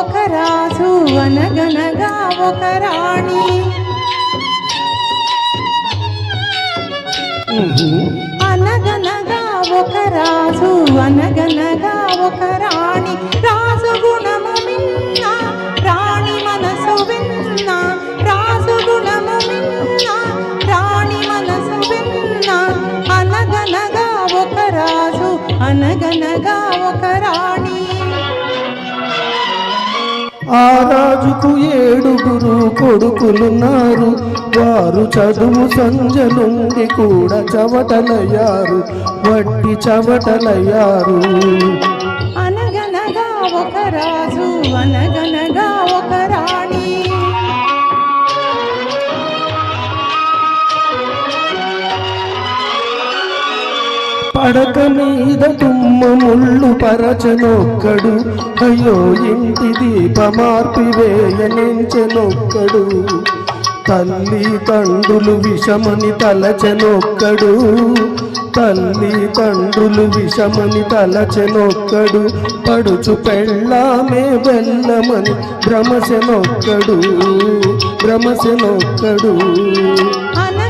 ఒక రాజు అనగనగా ఒక రాణి. అనగనగా ఒక రాజు అనగనగా ఒక రాణి. రాజు గుణము మిన్న రాణి మనసు విన్న. రాజు గుణము మిన్న రాణి మనసు విన్న. అనగనగా ఒక రాజు అనగనగా ఒక రాణి. ఆ రాజుకు ఏడుగురు కొడుకులున్నారు. వారు చదువు సంజలుండి కూడా చవటలయ్యారు. వట్టి చవటలయ్యారు. అనగనగా ఒక రాజు అనగనగా పడక మీద తుమ్మ ముళ్ళు పరచనొక్కడు. అయ్యో ఇంటి దీపమార్పి వేయనించెనొక్కడు. తల్లి తండ్రులు విషమని తలచెనొక్కడు. తల్లి తండ్రులు విషమని తలచెనొక్కడు. పడుచు పెళ్ళామే వెళ్ళమని భ్రమశనొక్కడు భ్రమశనొక్కడు అలా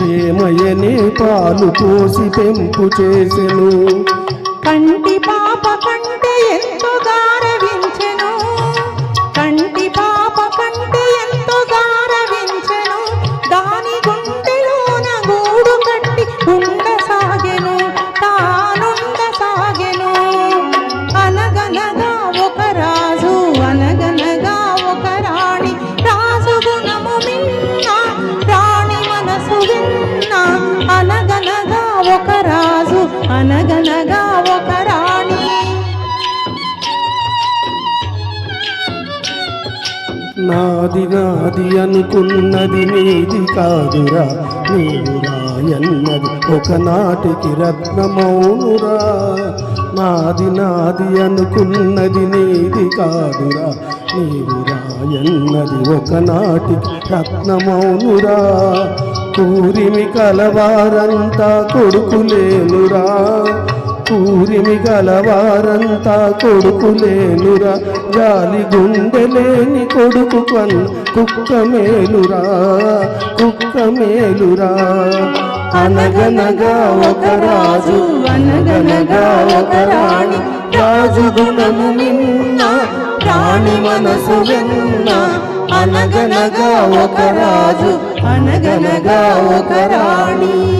ప్రేమయనే పాలు పోసి పెంపు చేసెను. కంటి పాప కంటే ఎంతో ఒక రాణి. నాది నాది అనుకున్నది నీది కాదురా నీవు రాయన్నది ఒకనాటికి రత్నమౌనురా నాది నాది అనుకున్నది నీది కాదురా నీవు రాయన్నది ఒకనాటికి రత్నమౌనురా కూరిమి కలవారంతా కొడుకులేనురా కూరిమి గలవారంతా కొడుకులేనురా. జాలి గుండెలేని కొడుకు కొన్ కుక్క మేలురా కుక్క మేలురా అనగనగా ఒక రాజు అనగనగా ఒక రాణి. రాజు గుణము నిన్న రాణి మనసు వెన్న. అనగనగా ఒక రాజు అనగనగా ఒక రాణి.